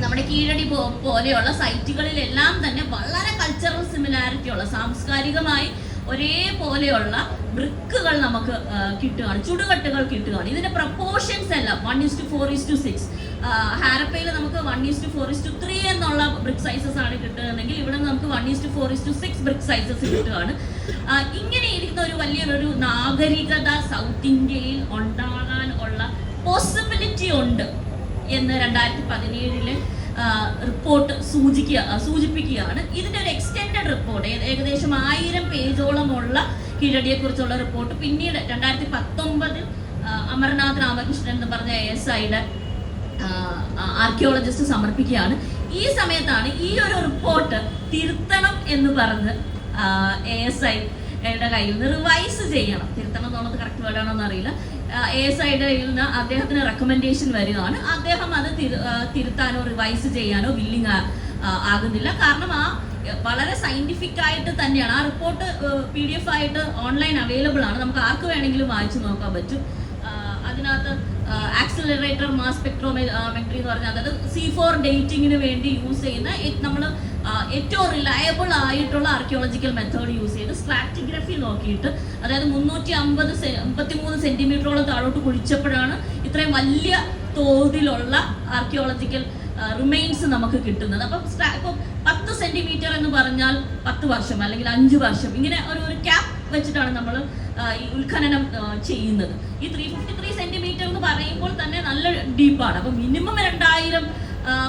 നമ്മുടെ കീഴടി പോലെയുള്ള സൈറ്റുകളിലെല്ലാം തന്നെ വളരെ കൾച്ചറൽ സിമിലാരിറ്റി ഉള്ള സാംസ്കാരികമായി ഒരേപോലെയുള്ള ബ്രിക്കുകൾ നമുക്ക് കിട്ടുകയാണ്. ചുടുകട്ടുകൾ കിട്ടുകയാണ്. ഇതിന്റെ പ്രപ്പോർഷൻസ് എല്ലാം one is to four is to six ഹാരപ്പയിൽ നമുക്ക് one is to four is to three എന്നുള്ള ബ്രിക് സൈസസ് ആണ് കിട്ടുന്നതെങ്കിൽ ഇവിടെ നമുക്ക് one is to four is to six brick sizes കിട്ടുകയാണ്. ഇങ്ങനെ ഇരിക്കുന്ന ഒരു വലിയ ഒരു നാഗരികത സൗത്ത് ഇന്ത്യയിൽ ഉണ്ടാകാൻ ഉള്ള പോസിബിലിറ്റി ഉണ്ട് എന്ന് രണ്ടായിരത്തി പതിനേഴിലെ റിപ്പോർട്ട് സൂചിക്കുക സൂചിപ്പിക്കുകയാണ്. ഇതിന്റെ ഒരു എക്സ്റ്റെൻഡഡ് റിപ്പോർട്ട്. ഏകദേശം ആയിരം പേജോളമുള്ള കീഴടിയെക്കുറിച്ചുള്ള റിപ്പോർട്ട്. പിന്നീട് രണ്ടായിരത്തി പത്തൊമ്പതിൽ അമർനാഥ് രാമകൃഷ്ണൻ എന്ന് പറഞ്ഞ എ എസ് ഐയുടെ ആർക്കിയോളജിസ്റ്റ് സമർപ്പിക്കുകയാണ്. ഈ സമയത്താണ് ഈ ഒരു റിപ്പോർട്ട് തിരുത്തണം എന്ന് പറഞ്ഞ് എ എസ് ഐയുടെ കയ്യിൽ നിന്ന് റിവൈസ് ചെയ്യണം. തിരുത്തണം എന്നുള്ളത് കറക്റ്റ് വേർഡാണോ എന്നറിയില്ല എ എസ് ഐയുടെ കയ്യിൽ നിന്ന് അദ്ദേഹത്തിന് റെക്കമെൻഡേഷൻ വരികയാണ്. അദ്ദേഹം അത് തിരു- തിരുത്താനോ റിവൈസ് ചെയ്യാനോ വില്ലിങ് ആകുന്നില്ല. കാരണം ആ വളരെ സയന്റിഫിക് ആയിട്ട് തന്നെയാണ്. ആ റിപ്പോർട്ട് പി ഡി എഫ് ആയിട്ട് ഓൺലൈൻ അവൈലബിൾ ആണ്. നമുക്ക് ആർക്ക് വേണമെങ്കിലും വായിച്ചു നോക്കാൻ പറ്റും. അതിനകത്ത് ആക്സിലറേറ്റർ മാസ് സ്പെക്ട്രോമെട്രി എന്ന് പറഞ്ഞാൽ അതായത് സി ഫോർ ഡേറ്റിങ്ങിന് വേണ്ടി യൂസ് ചെയ്യുന്ന നമ്മൾ ഏറ്റവും റിലയബിൾ ആയിട്ടുള്ള ആർക്കിയോളജിക്കൽ മെത്തേഡ് യൂസ് ചെയ്ത് സ്ട്രാറ്റിഗ്രഫി നോക്കിയിട്ട് അതായത് മുന്നൂറ്റി അമ്പത് അമ്പത്തി മൂന്ന് സെന്റിമീറ്ററോളം താഴോട്ട് കുഴിച്ചപ്പോഴാണ് ഇത്രയും വലിയ തോതിലുള്ള ആർക്കിയോളജിക്കൽ റിമൈൻസ് നമുക്ക് കിട്ടുന്നത്. അപ്പം ഇപ്പം പത്ത് സെന്റിമീറ്റർ എന്ന് പറഞ്ഞാൽ പത്ത് വർഷം അല്ലെങ്കിൽ അഞ്ച് വർഷം. ഇങ്ങനെ ഒരു ഒരു ക്യാപ് വെച്ചിട്ടാണ് നമ്മൾ ഈ ഉത്ഖനനം ചെയ്യുന്നത്. ഈ ത്രീ ഫിഫ്റ്റി ത്രീ സെന്റിമീറ്റർ എന്ന് പറയുമ്പോൾ തന്നെ നല്ല ഡീപ്പാണ് അപ്പം മിനിമം രണ്ടായിരം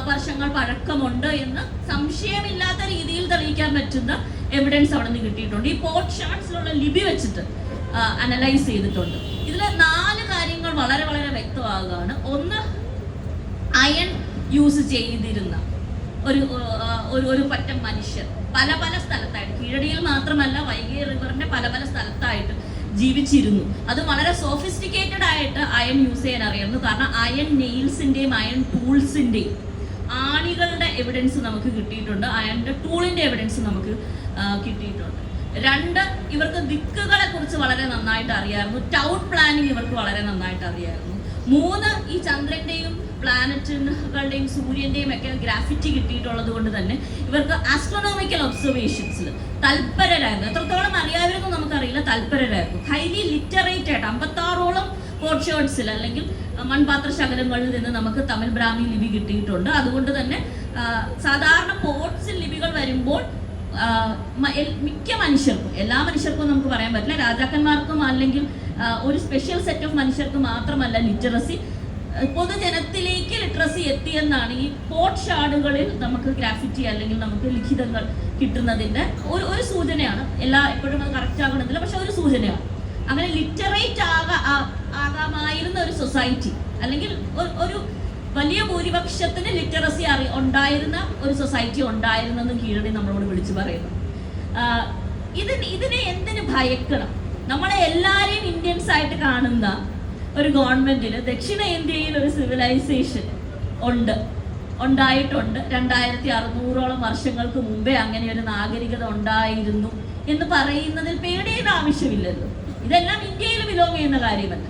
വർഷങ്ങൾ പഴക്കമുണ്ട് എന്ന് സംശയമില്ലാത്ത രീതിയിൽ തെളിയിക്കാൻ പറ്റുന്ന എവിഡൻസ് അവിടെ നിന്ന് കിട്ടിയിട്ടുണ്ട്. ഈ പോർട്ട് ഷാർട്സിലുള്ള ലിപി വെച്ചിട്ട് അനലൈസ് ചെയ്തിട്ടുണ്ട്. ഇതിൽ നാല് കാര്യങ്ങൾ വളരെ വളരെ വ്യക്തമാകുകയാണ്. ഒന്ന് അയൺ യൂസ് ചെയ്തിരുന്ന ഒരു ഒരു ഒരു പറ്റം മനുഷ്യർ പല പല സ്ഥലത്തായിട്ട്. കീഴടിയിൽ മാത്രമല്ല വൈകി റിവറിന്റെ പല പല സ്ഥലത്തായിട്ട് ജീവിച്ചിരുന്നു. അത് വളരെ സോഫിസ്റ്റിക്കേറ്റഡ് ആയിട്ട് അയൺ യൂസ് ചെയ്യാൻ അറിയുന്നു കാരണം അയൺ നെയിൽസിന്റെയും അയൺ ടൂൾസിന്റെയും ആണികളുടെ എവിഡൻസ് നമുക്ക് കിട്ടിയിട്ടുണ്ട്. അയണിന്റെ ടൂളിന്റെ എവിഡൻസ് നമുക്ക് കിട്ടിയിട്ടുണ്ട്. രണ്ട് ഇവർക്ക് ദിക്കുകളെ കുറിച്ച് വളരെ നന്നായിട്ട് അറിയാമായിരുന്നു. ടൗൺ പ്ലാനിങ് ഇവർക്ക് വളരെ നന്നായിട്ട് അറിയാമായിരുന്നു. മൂന്ന് ഈ ചന്ദ്രന്റെയും പ്ലാനറ്റുകളുടെയും സൂര്യന്റെയും ഒക്കെ ഗ്രാഫിറ്റി കിട്ടിയിട്ടുള്ളത് കൊണ്ട് തന്നെ ഇവർക്ക് ആസ്ട്രോണോമിക്കൽ ഒബ്സർവേഷൻസിൽ തൽപരരായിരുന്നു. എത്രത്തോളം അറിയാമായിരുന്നു നമുക്കറിയില്ല തൽപരരായിരുന്നു. ഹൈലി ലിറ്ററേറ്റ് ആയിട്ട് അമ്പത്താറോളം പോർട്ട്ഷേർട്സിൽ അല്ലെങ്കിൽ മൺപാത്ര ശകലങ്ങളിൽ നിന്ന് നമുക്ക് തമിഴ് ബ്രാഹ്മി ലിപി കിട്ടിയിട്ടുണ്ട്. അതുകൊണ്ട് തന്നെ സാധാരണ പോർട്സിൽ ലിപികൾ വരുമ്പോൾ മിക്ക മനുഷ്യർക്കും എല്ലാ മനുഷ്യർക്കും നമുക്ക് പറയാൻ പറ്റില്ല. രാജാക്കന്മാർക്കും അല്ലെങ്കിൽ ഒരു സ്പെഷ്യൽ സെറ്റ് ഓഫ് മനുഷ്യർക്ക് മാത്രമല്ല ലിറ്ററസി പൊതുജനത്തിലേക്ക് ലിറ്ററസി എത്തിയെന്നാണ് ഈ പോർട്ട് ഷാർഡുകളിൽ നമുക്ക് ഗ്രാഫിറ്റി അല്ലെങ്കിൽ നമുക്ക് ലിഖിതങ്ങൾ കിട്ടുന്നതിന്റെ ഒരു ഒരു സൂചനയാണ്. എല്ലാ എപ്പോഴും അത് കറക്റ്റ് ആകണമെന്നില്ല പക്ഷെ ഒരു സൂചനയാണ്. അങ്ങനെ ലിറ്ററേറ്റ് ആകാ ആകാമായിരുന്ന ഒരു സൊസൈറ്റി അല്ലെങ്കിൽ ഒരു- വലിയ ഭൂരിപക്ഷത്തിന് ലിറ്ററസി അറി ഉണ്ടായിരുന്ന ഒരു സൊസൈറ്റി ഉണ്ടായിരുന്നെന്ന് കീഴടി നമ്മളോട് വിളിച്ചു പറയുന്നു. ഇതിന് ഇതിനെ എന്തിനു ഭയക്കണം? നമ്മളെ എല്ലാരെയും ഇന്ത്യൻസ് ആയിട്ട് കാണുന്ന ഒരു ഗവൺമെന്റിൽ ദക്ഷിണ ഇന്ത്യയിൽ ഒരു സിവിലൈസേഷൻ ഉണ്ട്. ഉണ്ടായിട്ടുണ്ട്. രണ്ടായിരത്തി അറുന്നൂറോളം വർഷങ്ങൾക്ക് മുമ്പേ അങ്ങനെ ഒരു നാഗരികത ഉണ്ടായിരുന്നു എന്ന് പറയുന്നതിൽ പേടിയുടെ ആവശ്യമില്ലല്ലോ. ഇതെല്ലാം ഇന്ത്യയിൽ ബിലോങ് ചെയ്യുന്ന കാര്യമല്ല.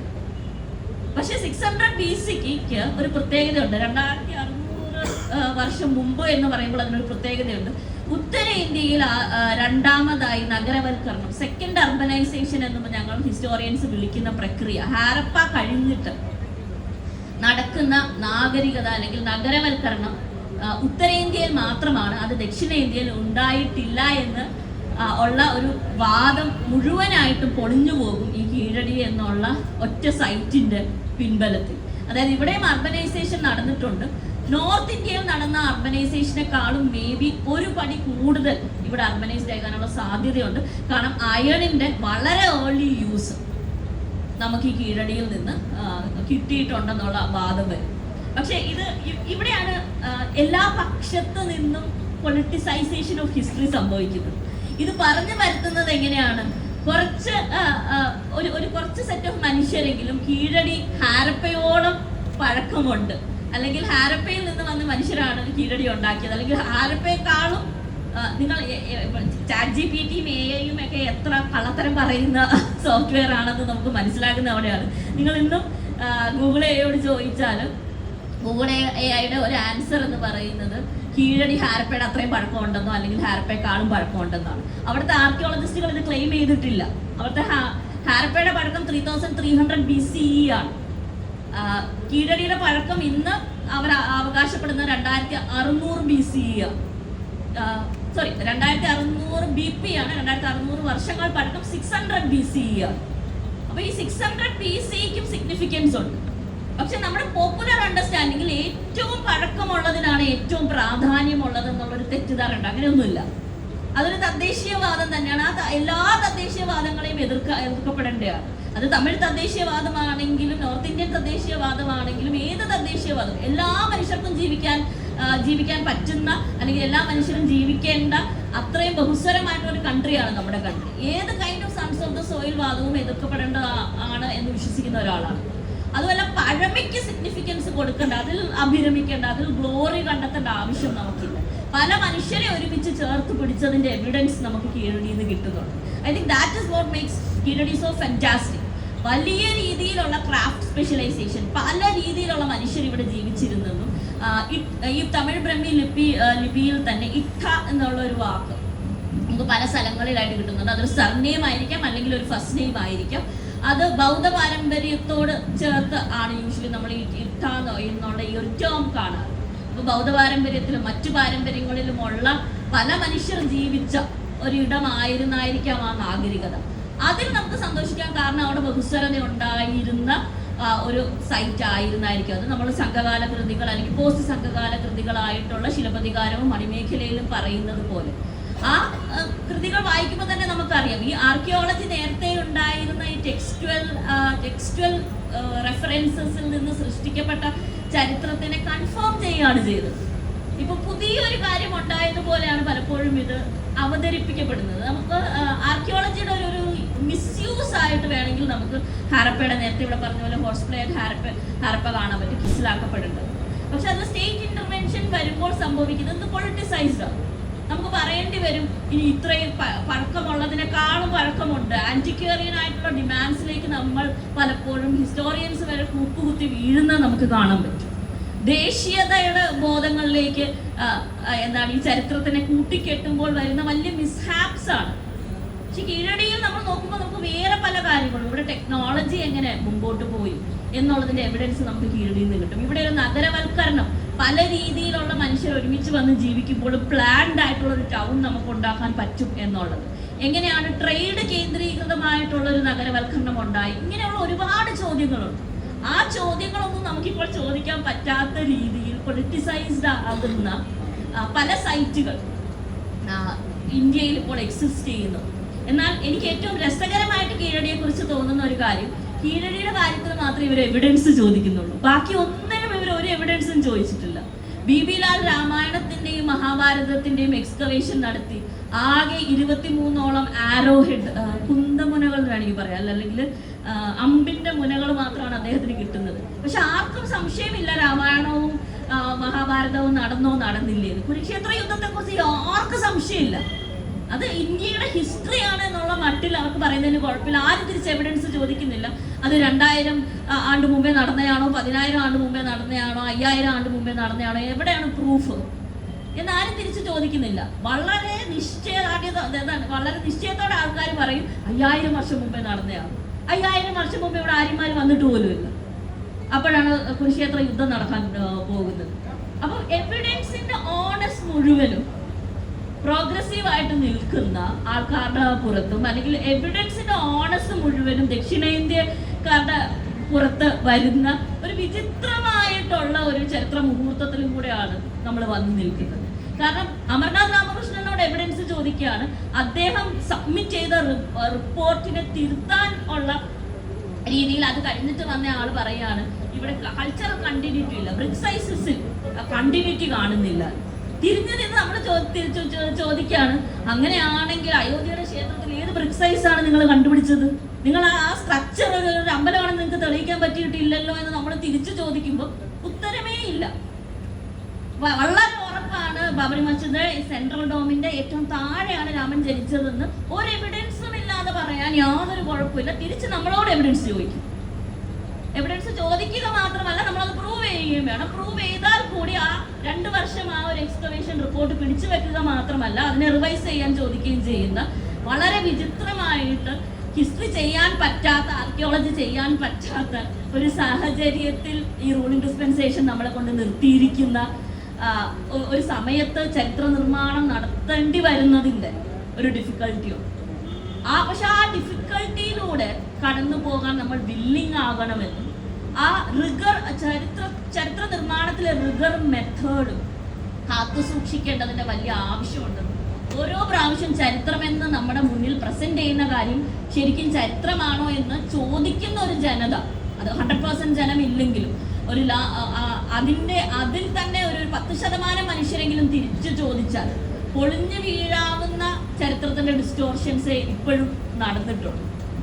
പക്ഷെ സിക്സ് ഹൺഡ്രഡ് ബി സിക്ക് ഒരു പ്രത്യേകതയുണ്ട്. രണ്ടായിരത്തി അറുന്നൂറ് വർഷം മുമ്പ് എന്ന് പറയുമ്പോൾ അതിനൊരു പ്രത്യേകതയുണ്ട്. ഉത്തരേന്ത്യയിൽ രണ്ടാമതായി നഗരവൽക്കരണം സെക്കൻഡ് അർബനൈസേഷൻ എന്ന് ഞങ്ങൾ ഹിസ്റ്റോറിയൻസ് വിളിക്കുന്ന പ്രക്രിയ. ഹാരപ്പ കഴിഞ്ഞിട്ട് നടക്കുന്ന നാഗരികത അല്ലെങ്കിൽ നഗരവൽക്കരണം ഉത്തരേന്ത്യയിൽ മാത്രമാണ് അത് ദക്ഷിണേന്ത്യയിൽ ഉണ്ടായിട്ടില്ല എന്ന് ഉള്ള ഒരു വാദം മുഴുവനായിട്ടും പൊളിഞ്ഞു പോകും ഈ കീഴടി എന്നുള്ള ഒറ്റ സൈറ്റിന്റെ പിൻബലത്തിൽ. അതായത് ഇവിടെയും അർബനൈസേഷൻ നടന്നിട്ടുണ്ട്. നോർത്ത് ഇന്ത്യയിൽ നടന്ന അർബനൈസേഷനെക്കാളും മേ ബി ഒരു പടി കൂടുതൽ ഇവിടെ അർബനൈസ്ഡ് ആകാനുള്ള സാധ്യതയുണ്ട്. കാരണം അയണിന്റെ വളരെ ഏർലി യൂസ് നമുക്ക് ഈ കീഴടിയിൽ നിന്ന് കിട്ടിയിട്ടുണ്ടെന്നുള്ള വാദം വരും. പക്ഷെ ഇത് ഇവിടെയാണ് എല്ലാ പക്ഷത്തു നിന്നും പൊളിറ്റിസൈസേഷൻ ഓഫ് ഹിസ്റ്ററി സംഭവിക്കുന്നത്. ഇത് പറഞ്ഞു വരുത്തുന്നത് എങ്ങനെയാണ്? കുറച്ച് ഒരു ഒരു കുറച്ച് സെറ്റ് ഓഫ് മനുഷ്യരെങ്കിലും കീഴടി ഹാരപ്പയോളം പഴക്കമുണ്ട്. അല്ലെങ്കിൽ ഹാരപ്പയിൽ നിന്ന് വന്ന മനുഷ്യരാണ് കീഴടി ഉണ്ടാക്കിയത്. അല്ലെങ്കിൽ ഹാരപ്പയെക്കാളും നിങ്ങൾ ചാറ്റ് ജി പി ടിയും എ ഐയും ഒക്കെ എത്ര കള്ളത്തരം പറയുന്ന സോഫ്റ്റ്വെയർ ആണെന്ന് നമുക്ക് മനസ്സിലാക്കുന്ന അവിടെയാണ്. നിങ്ങൾ ഇന്നും ഗൂഗിൾ എയോട് ചോദിച്ചാൽ ഗൂഗിൾ എ ഐയുടെ ഒരു ആൻസർ എന്ന് പറയുന്നത് കീഴടി ഹാരപ്പയുടെ അത്രയും പഴക്കമുണ്ടെന്നോ അല്ലെങ്കിൽ ഹാരപ്പയെക്കാളും പഴക്കമുണ്ടെന്നാണ്. അവിടുത്തെ ആർക്കിയോളജിസ്റ്റുകൾ ഇത് ക്ലെയിം ചെയ്തിട്ടില്ല. അവിടുത്തെ ഹാരപ്പയുടെ പഴക്കം three thousand three hundred B C ആണ്. കീഴടിയുടെ പഴക്കം ഇന്ന് അവർ അവകാശപ്പെടുന്ന രണ്ടായിരത്തി അറുന്നൂറ് ബി സി സോറി രണ്ടായിരത്തി അറുന്നൂറ് ബി പി ആണ്. രണ്ടായിരത്തി അറുന്നൂറ് വർഷങ്ങൾ പഴക്കം സിക്സ് ഹൺഡ്രഡ് ബി സി അപ്പൊ ഈ സിക്സ് ഹൺഡ്രഡ് ബി സിക്കും സിഗ്നിഫിക്കൻസ് ഉണ്ട്. പക്ഷെ നമ്മുടെ പോപ്പുലർ അണ്ടർസ്റ്റാൻഡിങ്ങിൽ ഏറ്റവും പഴക്കമുള്ളതിനാണ് ഏറ്റവും പ്രാധാന്യമുള്ളത് എന്നുള്ളൊരു തെറ്റിദ്ധാരണ അങ്ങനെയൊന്നുമില്ല. അതൊരു തദ്ദേശീയവാദം തന്നെയാണ്. ആ എല്ലാ തദ്ദേശീയവാദങ്ങളെയും എതിർക്ക എതിർക്കപ്പെടേണ്ടതാണ് അത് തമിഴ് തദ്ദേശീയവാദമാണെങ്കിലും നോർത്ത് ഇന്ത്യൻ തദ്ദേശീയവാദമാണെങ്കിലും ഏത് തദ്ദേശീയവാദം എല്ലാ മനുഷ്യർക്കും ജീവിക്കാൻ ജീവിക്കാൻ പറ്റുന്ന അല്ലെങ്കിൽ എല്ലാ മനുഷ്യരും ജീവിക്കേണ്ട അത്രയും ബഹുസ്വരമായിട്ടുള്ള ഒരു കൺട്രിയാണ് നമ്മുടെ കൺട്രി ഏത് kind of sons of the soil വാദവും എതിർക്കപ്പെടേണ്ട ആണ് എന്ന് വിശ്വസിക്കുന്ന ഒരാളാണ്. അതുപോലെ പഴമയ്ക്ക് സിഗ്നിഫിക്കൻസ് കൊടുക്കേണ്ട അതിൽ അഭിരമിക്കേണ്ട അതിൽ ഗ്ലോറി കണ്ടെത്തേണ്ട ആവശ്യം നമുക്കില്ല. പല മനുഷ്യരെ ഒരുമിച്ച് ചേർത്ത് പിടിച്ചതിന്റെ എവിഡൻസ് നമുക്ക് കീഴടിയിൽ നിന്ന് കിട്ടുന്നുണ്ട്. I think that is what makes Keezhadi so fantastic വലിയ രീതിയിലുള്ള ക്രാഫ്റ്റ് സ്പെഷ്യലൈസേഷൻ പല രീതിയിലുള്ള മനുഷ്യർ ഇവിടെ ജീവിച്ചിരുന്നതും ഈ തമിഴ് ബ്രഹ്മി ലിപി ലിപിയിൽ തന്നെ ഇട്ട എന്നുള്ള ഒരു വാക്ക് നമുക്ക് പല സ്ഥലങ്ങളിലായിട്ട് കിട്ടുന്നുണ്ട്. അതൊരു സർനെയിം ആയിരിക്കാം അല്ലെങ്കിൽ ഒരു ഫസ്റ്റ് നെയിം ആയിരിക്കാം. അത് ബൗദ്ധ പാരമ്പര്യത്തോട് ചേർത്ത് ആണ് യൂഷ്വലി നമ്മൾ ഈ ഇട്ട എന്ന് എന്നുള്ള ഈ ഒരു ടേം കാണാറ്. അപ്പൊ ബൗദ്ധ പാരമ്പര്യത്തിലും മറ്റു പാരമ്പര്യങ്ങളിലുമുള്ള പല മനുഷ്യർ ജീവിച്ച ഒരിടമായിരുന്നായിരിക്കാം ആ നാഗരികത. അതിൽ നമുക്ക് സന്തോഷിക്കാൻ കാരണം അവിടെ ബഹുസ്വരത ഉണ്ടായിരുന്ന ഒരു സൈറ്റ് ആയിരുന്നായിരിക്കും. അത് നമ്മൾ സംഘകാല കൃതികൾ അല്ലെങ്കിൽ പോസ്റ്റ് സംഘകാല കൃതികളായിട്ടുള്ള ശിലപതികാരവും മണിമേഖലയിലും പറയുന്നത് പോലെ. ആ കൃതികൾ വായിക്കുമ്പോൾ തന്നെ നമുക്കറിയാം. ഈ ആർക്കിയോളജി നേരത്തെ ഉണ്ടായിരുന്ന ഈ ടെക്സ്റ്റുവൽ ടെക്സ്റ്റുവൽ റെഫറൻസസിൽ നിന്ന് സൃഷ്ടിക്കപ്പെട്ട ചരിത്രത്തിനെ കൺഫേം ചെയ്യുകയാണ് ചെയ്തത്. ഇപ്പൊ പുതിയൊരു കാര്യം ഉണ്ടായതുപോലെയാണ് പലപ്പോഴും ഇത് അവതരിപ്പിക്കപ്പെടുന്നത്. നമുക്ക് ആർക്കിയോളജിയുടെ ഒരു മിസ്യൂസ് ആയിട്ട് വേണമെങ്കിൽ നമുക്ക് ഹാരപ്പയുടെ നേരത്തെ ഇവിടെ പറഞ്ഞ പോലെ ഹോഴ്സ് പ്ലേ ഹാരപ്പ ഹാരപ്പ കാണാൻ പറ്റും മനസ്സിലാക്കപ്പെടേണ്ടത് പക്ഷെ അത് സ്റ്റേറ്റ് ഇന്റർവെൻഷൻ വരുമ്പോൾ സംഭവിക്കുന്നത് പൊളിറ്റിസൈസ്ഡ് ആണ്. നമുക്ക് പറയേണ്ടി വരും ഇനി ഇത്രയും പഴക്കമുള്ളതിനേക്കാളും പഴക്കമുണ്ട്. ആന്റിക്വേറിയൻ ആയിട്ടുള്ള ഡിമാൻഡ്സിലേക്ക് നമ്മൾ പലപ്പോഴും ഹിസ്റ്റോറിയൻസ് വരെ കൂപ്പുകുത്തി വീഴുന്ന നമുക്ക് കാണാൻ പറ്റും. ദേശീയതയുടെ ബോധങ്ങളിലേക്ക് എന്താണ് ഈ ചരിത്രത്തിനെ കൂട്ടിക്കെട്ടുമ്പോൾ വരുന്ന വലിയ മിസ്ഹാപ്സ് ആണ്. പക്ഷെ കീഴടിയിൽ നമ്മൾ നോക്കുമ്പോൾ നമുക്ക് വേറെ പല കാര്യങ്ങളും. ഇവിടെ ടെക്നോളജി എങ്ങനെ മുമ്പോട്ട് പോയി എന്നുള്ളതിന്റെ എവിഡൻസ് നമുക്ക് കീഴടിയിൽ നിന്ന് കിട്ടും. ഇവിടെ ഒരു നഗരവൽക്കരണം. പല രീതിയിലുള്ള മനുഷ്യർ ഒരുമിച്ച് വന്ന് ജീവിക്കുമ്പോൾ പ്ലാൻഡ് ആയിട്ടുള്ള ഒരു ടൗൺ നമുക്ക് ഉണ്ടാക്കാൻ പറ്റും എന്നുള്ളത്. എങ്ങനെയാണ് ട്രേഡ് കേന്ദ്രീകൃതമായിട്ടുള്ള ഒരു നഗരവൽക്കരണം ഉണ്ടായി? ഇങ്ങനെയുള്ള ഒരുപാട് ചോദ്യങ്ങളുണ്ട്. ആ ചോദ്യങ്ങളൊന്നും നമുക്കിപ്പോൾ ചോദിക്കാൻ പറ്റാത്ത രീതിയിൽ പൊളിറ്റിസൈസ്ഡ് ആകുന്ന പല സൈറ്റുകൾ ഇന്ത്യയിൽ ഇപ്പോൾ എക്സിസ്റ്റ് ചെയ്യുന്നു എന്നാൽ എനിക്ക് ഏറ്റവും രസകരമായിട്ട് കീഴടിയെ കുറിച്ച് തോന്നുന്ന ഒരു കാര്യം കീഴടിയുടെ കാര്യത്തിൽ മാത്രമേ ഇവർ എവിഡൻസ് ചോദിക്കുന്നുള്ളൂ. ബാക്കി ഒന്നിനും ഇവർ ഒരു എവിഡൻസും ചോദിച്ചിട്ടില്ല. ബി ബി ലാൽ രാമായണത്തിന്റെയും മഹാഭാരതത്തിന്റെയും എക്സ്കവേഷൻ നടത്തി ആകെ ഇരുപത്തിമൂന്നോളം ആരോ ഹെഡ് കുന്തമുനകൾ വേണമെങ്കിൽ പറയാം. അല്ല- അല്ലെങ്കിൽ അമ്പിന്റെ മുനകൾ മാത്രമാണ് അദ്ദേഹത്തിന് കിട്ടുന്നത്. പക്ഷെ ആർക്കും സംശയമില്ല രാമായണവും മഹാഭാരതവും നടന്നോ നടന്നില്ലേ. കുരുക്ഷേത്ര യുദ്ധത്തെ കുറിച്ച് ആർക്കും സംശയമില്ല. അത് ഇന്ത്യയുടെ ഹിസ്റ്ററി ആണ് എന്നുള്ള മട്ടിൽ അവർക്ക് പറയുന്നതിന് കുഴപ്പമില്ല. ആരും തിരിച്ച് എവിഡൻസ് ചോദിക്കുന്നില്ല. അത് രണ്ടായിരം ആണ്ട് മുമ്പേ നടന്നയാണോ പതിനായിരം ആണ്ട് മുമ്പേ നടന്നയാണോ അയ്യായിരം ആണ്ട് മുമ്പേ നടന്നയാണോ എവിടെയാണ് പ്രൂഫ് എന്ന് ആരും തിരിച്ചു ചോദിക്കുന്നില്ല. വളരെ നിശ്ചയദാർഢ്യത എന്താണ്? വളരെ നിശ്ചയത്തോടെ ആൾക്കാർ പറയും അയ്യായിരം വർഷം മുമ്പേ നടന്നയാണ്? അയ്യായിരം വർഷം മുമ്പേ ഇവിടെ ആര്യന്മാർ വന്നിട്ട് ഇല്ല. അപ്പോഴാണ് കുരുക്ഷേത്ര യുദ്ധം നടക്കാൻ പോകുന്നത്. അപ്പം എവിഡൻസിന്റെ ഓണസ് മുഴുവനും പ്രോഗ്രസീവ് ആയിട്ട് നിൽക്കുന്ന ആൾക്കാരുടെ പുറത്തും അല്ലെങ്കിൽ എവിഡൻസിന്റെ ഓണസ് മുഴുവനും ദക്ഷിണേന്ത്യക്കാരുടെ പുറത്ത് വരുന്ന ഒരു വിചിത്രമായിട്ടുള്ള ഒരു ചരിത്ര മുഹൂർത്തത്തിലും കൂടെയാണ് നമ്മൾ വന്നു നിൽക്കുന്നത്. കാരണം അമർനാഥ് രാമകൃഷ്ണനോട് എവിഡൻസ് ചോദിക്കുകയാണ്. അദ്ദേഹം സബ്മിറ്റ് ചെയ്ത റിപ്പോർട്ടിനെ തിരുത്താൻ ഉള്ള രീതിയിൽ അത് കഴിഞ്ഞിട്ട് വന്ന ആൾ പറയാണ് ഇവിടെ കൾച്ചറൽ കണ്ടിന്യൂറ്റി ഇല്ല. ബ്രിക്സൈസിൽ കണ്ടിന്യൂറ്റി കാണുന്നില്ല. തിരിഞ്ഞു നിന്ന് നമ്മൾ ചോദിക്കുകയാണ് അങ്ങനെയാണെങ്കിൽ അയോധ്യയുടെ ക്ഷേത്രത്തിൽ ഏത് ബ്രിക് ആണ് നിങ്ങൾ കണ്ടുപിടിച്ചത്? നിങ്ങൾ ആ സ്ട്രക്ചർ ഒരു അമ്പലമാണെന്ന് നിങ്ങൾക്ക് തെളിയിക്കാൻ പറ്റിയിട്ടില്ലല്ലോ എന്ന് നമ്മൾ തിരിച്ചു ചോദിക്കുമ്പോൾ ഉത്തരമേ ഇല്ല. വളരെ ഉറപ്പാണ് ബാബരി മസ്ജിദ് സെൻട്രൽ ഡോമിന്റെ ഏറ്റവും താഴെയാണ് രാമൻ ജനിച്ചതെന്ന്. ഒരു എവിഡൻസും ഇല്ലാതെ പറയാൻ യാതൊരു കുഴപ്പമില്ല. തിരിച്ച് നമ്മളോട് എവിഡൻസ് ചോദിക്കും. എവിഡൻസ് ചോദിക്കുക മാത്രമല്ല നമ്മൾ അത് പ്രൂവ് ചെയ്യുകയും വേണം. പ്രൂവ് ചെയ്താൽ കൂടി ആ രണ്ട് വർഷം ആ ഒരു എക്സ്കവേഷൻ റിപ്പോർട്ട് പിടിച്ചു വെക്കുക മാത്രമല്ല അതിനെ റിവൈസ് ചെയ്യാൻ ചോദിക്കുകയും ചെയ്യുന്ന വളരെ വിചിത്രമായിട്ട് ഹിസ്റ്ററി ചെയ്യാൻ പറ്റാത്ത ആർക്കിയോളജി ചെയ്യാൻ പറ്റാത്ത ഒരു സാഹചര്യത്തിൽ ഈ റൂളിംഗ് ഡിസ്പെൻസേഷൻ നമ്മളെ കൊണ്ട് നിർത്തിയിരിക്കുന്ന ഒരു സമയത്ത് ചരിത്ര നിർമ്മാണം നടത്തേണ്ടി വരുന്നതിന്റെ ഒരു ഡിഫിക്കൽട്ടിയോ ആ പക്ഷെ ആ ഡിഫിക്കൽട്ടിയിലൂടെ കടന്നു പോകാൻ നമ്മൾ വില്ലിങ് ആകണമെന്നും ആ റിഗർ ചരിത്ര ചരിത്ര നിർമ്മാണത്തിലെ റിഗർ മെത്തേഡും കാത്തു സൂക്ഷിക്കേണ്ടതിന്റെ വലിയ ആവശ്യമുണ്ട് ഓരോ പ്രാവശ്യം ചരിത്രമെന്ന് നമ്മുടെ മുന്നിൽ പ്രസന്റ് ചെയ്യുന്ന കാര്യം ശരിക്കും ചരിത്രമാണോ എന്ന് ചോദിക്കുന്ന ഒരു ജനത അത് ഹൺഡ്രഡ് പേഴ്സെന്റ് ജനം ഇല്ലെങ്കിലും ഒരു അതിന്റെ അതിൽ തന്നെ ഒരു പത്ത് ശതമാനം മനുഷ്യരെങ്കിലും തിരിച്ചു ചോദിച്ചാൽ പൊളിഞ്ഞു വീഴാവുന്ന ചരിത്രത്തിന്റെ ഡിസ്റ്റോർഷൻസ് ഇപ്പോഴും നടന്നിട്ടുണ്ട്.